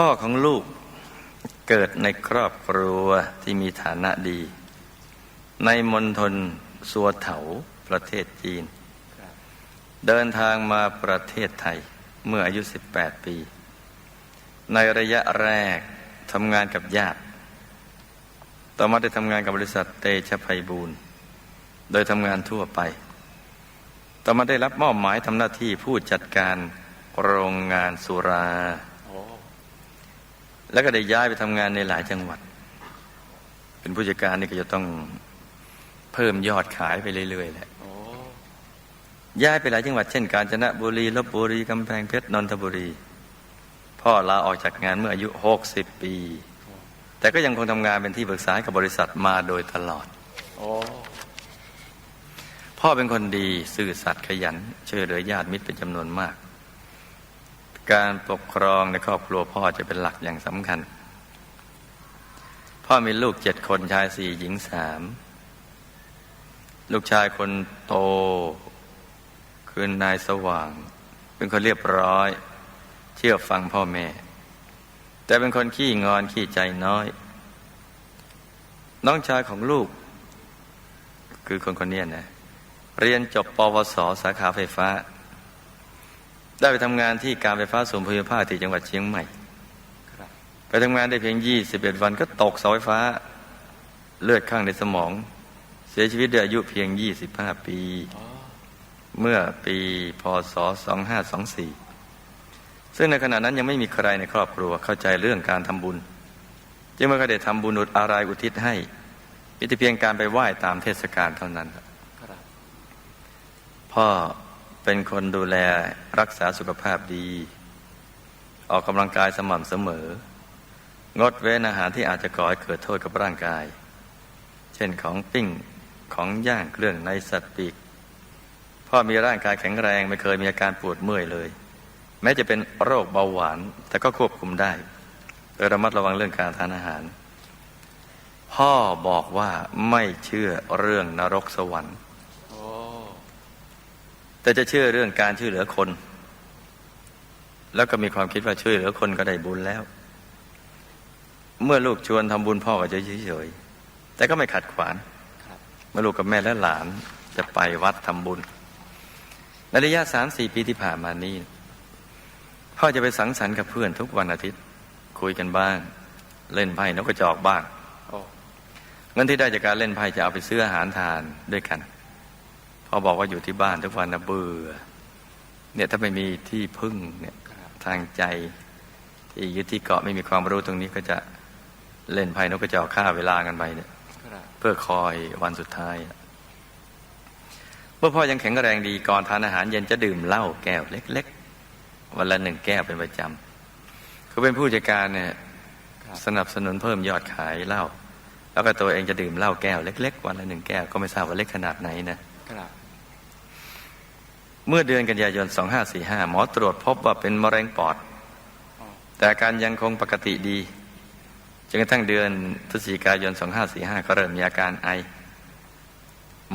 พ่อของลูกเกิดในครอบครัวที่มีฐานะดี ในมณฑลสัวเถาประเทศจีน เดินทางมาประเทศไทยเมื่ออายุ 18 ปี ในระยะแรกทำงานกับญาติ ต่อมาได้ทำงานกับบริษัทเตชะไพบูรณ์โดยทำงานทั่วไป ต่อมาได้รับมอบหมายทำหน้าที่ผู้จัดการโรงงานสุรา แล้วก็ได้ย้ายไปทำงานในหลายจังหวัด เป็นผู้จัดการนี่ก็จะต้องเพิ่มยอดขายไปเรื่อยๆแหละย้ายไปหลายจังหวัดเช่น กาญจนบุรีลบบุรีกำแพงเพชรนนทบุรี พ่อลาออกจากงานเมื่ออายุ60ปี แต่ก็ยังคงทำงานเป็นที่ปรึกษาให้กับบริษัทมาโดยตลอดอพ่อเป็นคนดี ซื่อสัตย์ขยันช่วยเหลือญาติมิตรเป็นจำนวนมาก การปกครองในครอบครัวพ่อจะเป็นหลักอย่างสำคัญ พ่อมีลูกเจ็ดคนชายสี่หญิงสามลูกชายคนโต คือนายสว่าง เป็นคนเรียบร้อย เชื่อฟังพ่อแม่ แต่เป็นคนขี้งอนขี้ใจน้อย น้องชายของลูก คือคนคนนี้นะเรียนจบปวส สาขาไฟฟ้า ได้ไปทำงานที่การไฟฟ้าส่วนภูมิภาคที่จังหวัดเชียงใหม่ครับไปทำงานได้เพียง21วันก็ตกเสาไฟฟ้า เลือดข้างในสมอง เสียชีวิตด้วยอายุเพียง25ปีอ๋อเมื่อปีพศ2524ซึ่งในขณะนั้นยังไม่มีใครในครอบครัวเข้าใจเรื่องการทำบุญ จึงไม่เคยได้ทำบุญอุดอะไรอุทิศให้มีแต่เพียงการไปไหว้ตามเทศกาลเท่านั้นครับพ่อ เป็นคนดูแลรักษาสุขภาพดี ออกกำลังกายสม่ำเสมอ งดเว้นอาหารที่อาจจะก่อให้เกิดโทษกับร่างกาย เช่นของปิ้งของย่างเครื่องในสัตว์ปีก พ่อมีร่างกายแข็งแรงไม่เคยมีอาการปวดเมื่อยเลย แม้จะเป็นโรคเบาหวาน แต่ก็ควบคุมได้โดยระมัดระวังเรื่องการทานอาหาร พ่อบอกว่าไม่เชื่อเรื่องนรกสวรรค์ แต่จะเชื่อเรื่องการช่วยเหลือคน แล้วก็มีความคิดว่าช่วยเหลือคนก็ได้บุญแล้ว เมื่อลูกชวนทำบุญพ่อก็จะเฉยๆแต่ก็ไม่ขัดขวางครับเมื่อลูกกับแม่และหลานจะไปวัดทำบุญในระยะสามสี่ปีที่ผ่านมานี้ พ่อจะไปสังสรรค์กับเพื่อนทุกวันอาทิตย์ คุยกันบ้าง เล่นไพ่นกกระจอกบ้างโอ้เงินที่ได้จากการเล่นไพ่จะเอาไปซื้ออาหารทานด้วยกัน พ่อบอกว่าอยู่ที่บ้านทุกวันนะเบื่อเนี่ยถ้าไม่มีที่พึ่งเนี่ยครับทางใจ ที่ยึดที่เกาะไม่มีความรู้ตรงนี้ก็จะเล่นไพ่นกกระจอกฆ่าเวลากันไปเนี่ยครับเพื่อคอยวันสุดท้าย เมื่อพ่อยังแข็งแรงดีก่อนทานอาหารเย็นจะดื่มเหล้าแก้วเล็ก ๆ วันละหนึ่งแก้วเป็นประจำคือเป็นผู้จัดการเนี่ยครับสนับสนุนเพิ่มยอดขายเหล้าแล้วก็ตัวเองจะดื่มเหล้าแก้วเล็ก ๆ วันละหนึ่งแก้วก็ไม่ทราบว่าเล็กขนาดไหนนะ ครับ เมื่อเดือนกันยายน 2545 หมอตรวจพบว่าเป็นมะเร็งปอดอแต่อาการยังคงปกติดีจนกระทั่งเดือนพฤศจิกายน 2545 ก็เริ่มมีอาการไอ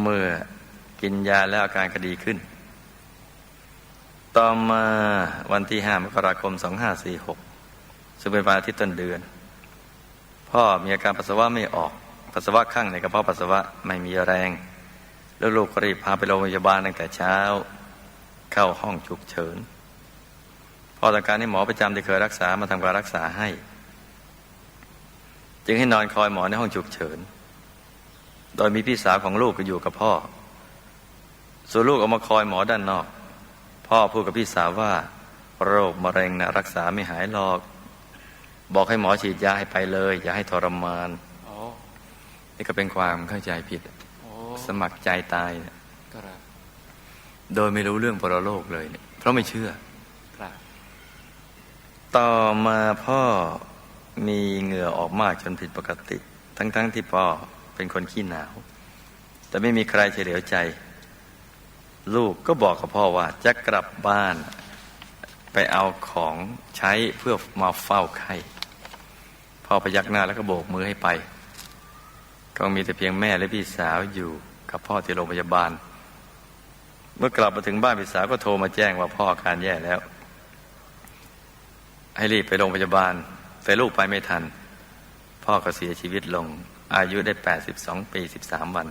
เมื่อกินยาแล้วอาการก็ดีขึ้น ต่อมาวันที่ 5 มกราคม 2546 ซึ่งเป็นวันอาทิตย์ต้นเดือน พ่อมีอาการปัสสาวะไม่ออก ปัสสาวะข้างในกระเพาะปัสสาวะไม่มีแรง แล้วลูกก็รีบพาไปโรงพยาบาลตั้งแต่เช้า เข้าห้องฉุกเฉินพอต้องการให้หมอประจำที่เคยรักษามาทำการรักษาให้ จึงให้นอนคอยหมอในห้องฉุกเฉิน โดยมีพี่สาวของลูกก็อยู่กับพ่อ ส่วนลูกออกมาคอยหมอด้านนอก พ่อพูดกับพี่สาวว่า โรคมะเร็งนะรักษาไม่หายหรอก บอกให้หมอฉีดยาให้ไปเลย อย่าให้ทรมานโอ้นี่ก็เป็นความเข้าใจผิดโอ้ สมัครใจตายเนี่ยครับโดยไม่รู้เรื่องปรโลกเลยเนี่ยเพราะไม่เชื่อครับต่อมาพ่อมีเหงื่อออกมากจนผิดปกติ ทั้งๆทที่พ่อเป็นคนขี้หนาว แต่ไม่มีใครเฉลียวใจ ลูกก็บอกกับพ่อว่าจะกลับบ้าน ไปเอาของใช้เพื่อมาเฝ้าไข้พ่อพยักหน้าแล้วก็โบกมือให้ไป ก็มีแต่เพียงแม่และพี่สาวอยู่กับพ่อที่โรงพยาบาล เมื่อกลับมาถึงบ้านพี่สาวก็โทรมาแจ้งว่าพ่ออาการแย่แล้ว ให้รีบไปโรงพยาบาล แต่ลูกไปไม่ทัน พ่อก็เสียชีวิตลง อายุได้ 82 ปี 13 วัน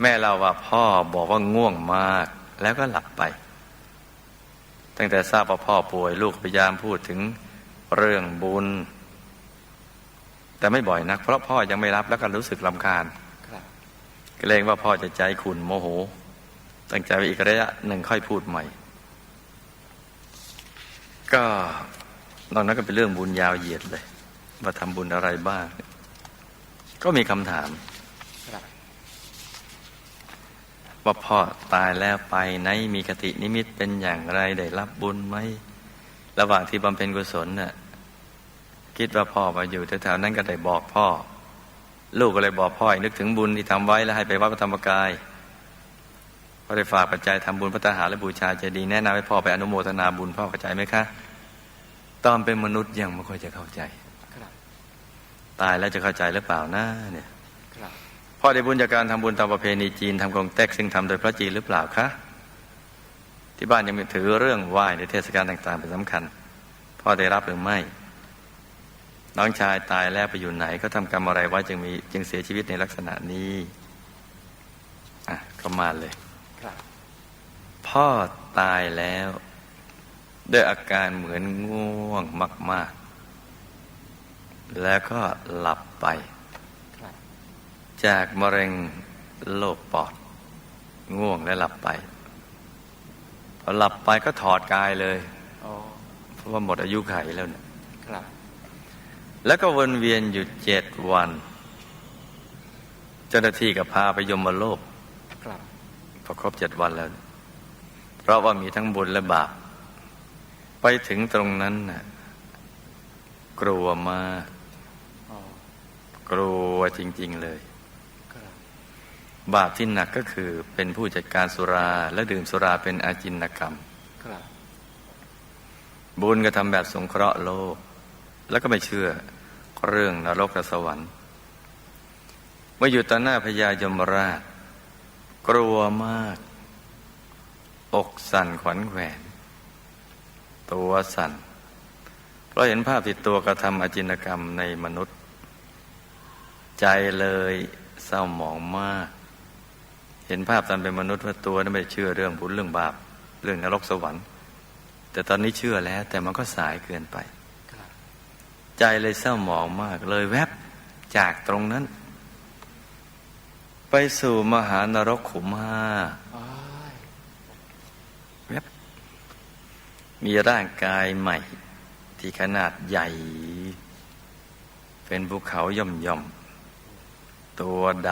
แม่เราว่าพ่อบอกว่าง่วงมากแล้วก็หลับไป ตั้งแต่ทราบว่าพ่อป่วย ลูกพยายามพูดถึงเรื่องบุญ แต่ไม่บ่อยนัก เพราะพ่อยังไม่รับแล้วก็รู้สึกลำคาญครับเกรงว่าพ่อจะใจขุนโมโห ตั้งใจไปอีกระยะหนึ่งค่อยพูดใหม่ ก็นอกนั้นก็เป็นเรื่องบุญยาวเหยียดเลยว่าทำบุญอะไรบ้าง ก็มีคำถามครับว่าพ่อตายแล้วไปไหนมีคตินิมิตเป็นอย่างไรได้รับบุญไหมระหว่างที่บำเพ็ญกุศลน่ะ คิดว่าพ่อมาอยู่แถวๆนั้นก็ได้บอกพ่อ ลูกก็เลยบอกพ่อให้นึกถึงบุญที่ทำไว้แล้วให้ไปวัดพระธรรมกายก็ได้ฝากปัจจัยทำบุญพระทหารและบูชาเจดีย์แนะนำให้พ่อไปอนุโมทนาบุญพ่อเข้าใจไหมคะตอนเป็นมนุษย์ยังไม่ค่อยจะเข้าใจครับตายแล้วจะเข้าใจหรือเปล่านะเนี่ยครับพ่อได้บุญจากการทำบุญตามประเพณีจีนทำกงเต็กซึ่งทำโดยพระจีนหรือเปล่าคะที่บ้านยังมีถือเรื่องไหว้ในเทศกาลต่างๆเป็นสำคัญ พ่อได้รับหรือไม่ น้องชายตายแล้วไปอยู่ไหนเขาทำกรรมอะไรไว้จึงมีจึงเสียชีวิตในลักษณะนี้อะก็มาเลยครับพ่อตายแล้วด้วยอาการเหมือนง่วงมาก ๆ แล้วก็หลับไปครับจากมะเร็งโรคปอด ง่วงและหลับไป พอหลับไปก็ถอดกายเลยอ๋อเพราะว่าหมดอายุไขแล้วเนี่ยครับ แล้วก็วนเวียนอยู่เจ็ดวัน เจ้าหน้าที่ก็พาไปยมโลกครับพอครบเจ็ดวันแล้ว เพราะว่ามีทั้งบุญและบาป ไปถึงตรงนั้นน่ะกลัวมากอ๋อกลัวจริง ๆเลยครับบาปที่หนักก็คือเป็นผู้จัดการสุราและดื่มสุราเป็นอาจินกรรมครับบุญก็ทำแบบสงเคราะห์โลก แล้วก็ไม่เชื่อ เรื่องนรกกับสวรรค์ เมื่ออยู่ต่อหน้าพญายมราช กลัวมาก อกสั่นขวัญแขวน ตัวสั่น เพราะเห็นภาพที่ตัวกระทำอจินกรรมในมนุษย์ ใจเลยเศร้าหมองมาก เห็นภาพตอนเป็นมนุษย์ว่าตัวนั้นไม่เชื่อเรื่องบุญเรื่องบาป เรื่องนรกสวรรค์ แต่ตอนนี้เชื่อแล้ว แต่มันก็สายเกินไป ใจเลยเศร้าหมองมากเลยแวบจากตรงนั้น ไปสู่มหานรกขุมห้าแวบมีร่างกายใหม่ ที่ขนาดใหญ่ เป็นภูเขาย่อมย่อมตัวด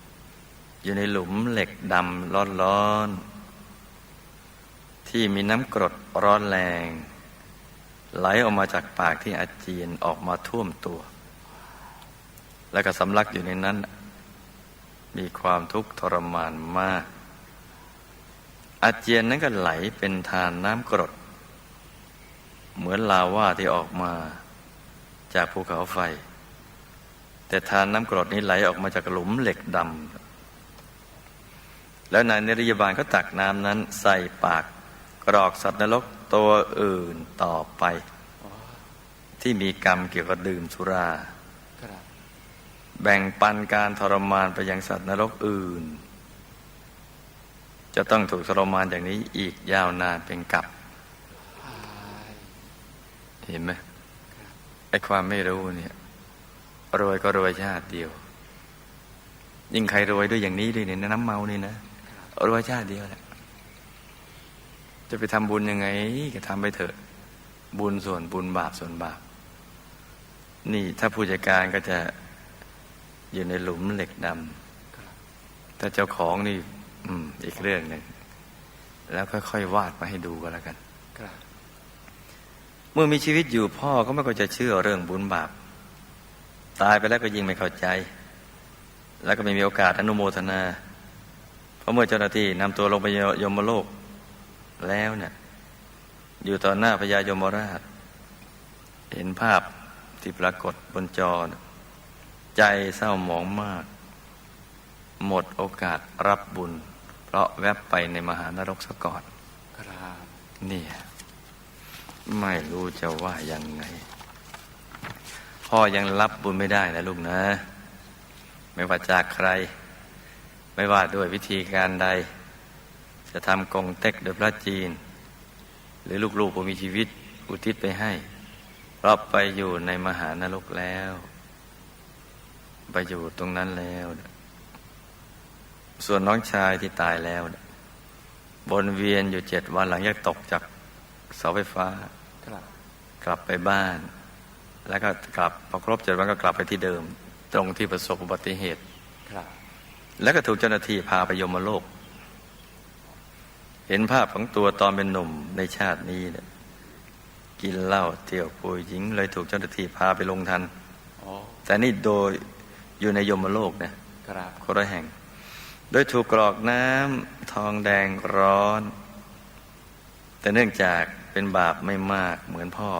ำอยู่ในหลุมเหล็กดำร้อนร้อนๆที่มีน้ำกรดร้อนแรง ไหลออกมาจากปากที่อาเจียนออกมาท่วมตัว แล้วก็สำลักอยู่ในนั้น มีความทุกข์ทรมานมาก อาเจียนนั้นก็ไหลเป็นทานน้ำกรด เหมือนลาว่าที่ออกมาจากภูเขาไฟ แต่ทานน้ำกรดนี้ไหลออกมาจากหลุมเหล็กดำแล้วนายนิรยาบาลก็ตักน้ำนั้นใส่ปาก รอกสัตว์นรกตัวอื่นต่อไปอที่มีกรรมเกี่ยวกับดื่มสุรารบแบ่งปันการทรมานไปยังสัตว์นรกอื่น จะต้องถูกทรมานอย่างนี้อีกยาวนานเป็นกับ เห็นไหมไอ้ความไม่รู้เนี่ยรวยก็รวยชาติเดียว ยิ่งใครรวยด้วยอย่างนี้ด้วยเนี่ยน้ำเมานี่นะรวยชาติเดียวแหละ จะไปทำบุญยังไง ก็ทำไปเถอะ บุญส่วนบุญบาปส่วนบาป นี่ถ้าผู้จัดการก็จะอยู่ในหลุมเหล็กดำถ้าเจ้าของนี่ อืม อีกเรื่องหนึ่ง แล้วค่อยๆวาดมาให้ดูก็แล้วกันเมื่อมีชีวิตอยู่พ่อก็ไม่ก็จะเชื่อเรื่องบุญบาป ตายไปแล้วก็ยิ่งไม่เข้าใจ แล้วก็ไม่มีโอกาสอนุโมทนา เพราะเมื่อเจ้าหน้าที่นำตัวลงไปยมโลก แล้วเนี่ยอยู่ต่อหน้าพญายมราช เห็นภาพที่ปรากฏบนจอน่ะใจเศร้าหมองมาก หมดโอกาสรับบุญ เพราะแวบไปในมหานรกซะก่อนครับเนี่ยไม่รู้จะว่ายังไง พ่อยังรับบุญไม่ได้นะลูกนะ ไม่ว่าจากใคร ไม่ว่าด้วยวิธีการใด จะทำกงเต็กโดยพระจีน หรือลูกๆผู้มีชีวิตอุทิศไปให้เพราะไปอยู่ในมหานรกแล้ว ไปอยู่ตรงนั้นแล้ว ส่วนน้องชายที่ตายแล้ว บนเวียนอยู่เจ็ดวันหลังจากตกจากเสาไฟฟ้าครับกลับไปบ้าน แล้วก็กลับพอครบเจ็ดวันก็กลับไปที่เดิม ตรงที่ประสบอุบัติเหตุครับแล้วก็ถูกเจ้าหน้าที่พาไปยมโลก เห็นภาพของตัวตอนเป็นหนุ่มในชาตินี้เนี่ยกินเหล้าเที่ยวปุยหญิงเลยถูกเจ้าหน้าที่พาไปลงทันอ๋อแต่นี่โดยอยู่ในยมโลกนะครับคนละแห่ง โดยถูกกรอกน้ำทองแดงร้อน แต่เนื่องจากเป็นบาปไม่มากเหมือนพ่อ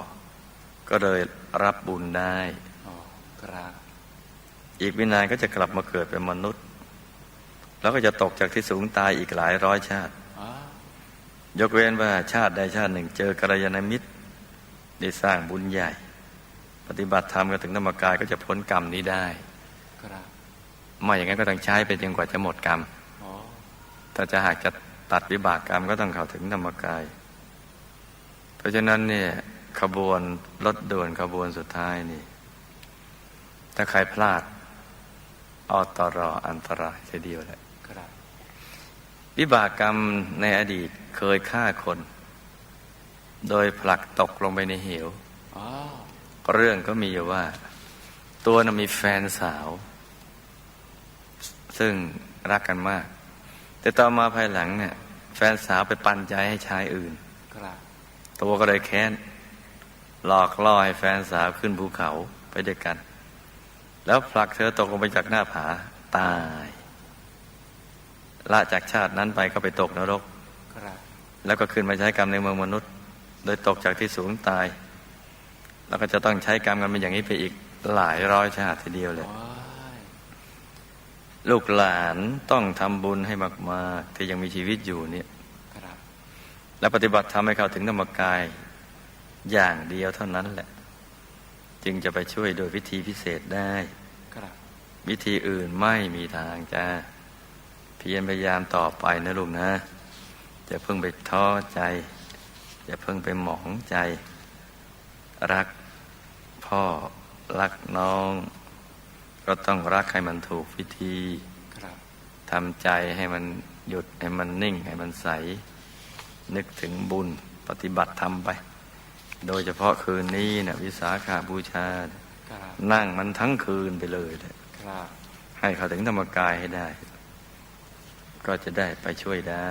ก็เลยรับบุญได้อ๋อครับอีกวินานก็จะกลับมาเกิดเป็นมนุษย์ แล้วก็จะตกจากที่สูงตายอีกหลายร้อยชาติอ๋อ ยกเว้นว่าชาติใดชาติหนึ่ง เจอกัลยาณมิตร ได้สร้างบุญใหญ่ ปฏิบัติธรรมกันถึงธรรมกายก็จะพ้นกรรมนี้ได้ครับไม่อย่างนั้นก็ต้องใช้ไปจนกว่าจะหมดกรรมถ้าจะหากจะตัดวิบากกรรมก็ต้องเข้าถึงธรรมกาย เพราะฉะนั้นเนี่ยขบวนรถด่วนขบวนสุดท้ายนี่ ถ้าใครพลาดออตรออันตรายทีเดียวแหละครับ วิบากกรรมในอดีตเคยฆ่าคน โดยผลักตกลงไปในเหวอ๋อเรื่องก็มีอยู่ว่า ตัวน่ะมีแฟนสาว ซึ่งรักกันมาก แต่ต่อมาภายหลังเนี่ย แฟนสาวไปปันใจให้ชายอื่นครับตัวก็เลยแค้น หลอกล่อให้แฟนสาวขึ้นภูเขาไปด้วยกัน แล้วผลักเธอตกลงไปจากหน้าผาตาย ละจากชาตินั้นไปก็ไปตกนรกครับแล้วก็ขึ้นมาใช้กรรมในเมืองมนุษย์ โดยตกจากที่สูงตาย แล้วก็จะต้องใช้กรรมกันเป็นอย่างนี้ไปอีกหลายร้อยชาติทีเดียวเลยโอ้ยลูกหลานต้องทำบุญให้มากๆที่ยังมีชีวิตอยู่เนี่ยครับและปฏิบัติทำให้เขาถึงธรรมกายอย่างเดียวเท่านั้นแหละ จึงจะไปช่วยโดยวิธีพิเศษได้ครับวิธีอื่นไม่มีทางจ้า เพียรพยายามต่อไปนะลูกนะอย่าเพิ่งไปท้อใจอย่าเพิ่งไปหมองใจ รักพ่อรักน้อง ก็ต้องรักให้มันถูกวิธีครับทำใจให้มันหยุดให้มันนิ่งให้มันใส นึกถึงบุญปฏิบัติทำไป โดยเฉพาะคืนนี้นะวิสาขาบูชาเนี่ยครับนั่งมันทั้งคืนไปเลยเลยครับให้เขาถึงธรรมกายให้ได้ ก็จะได้ไปช่วยได้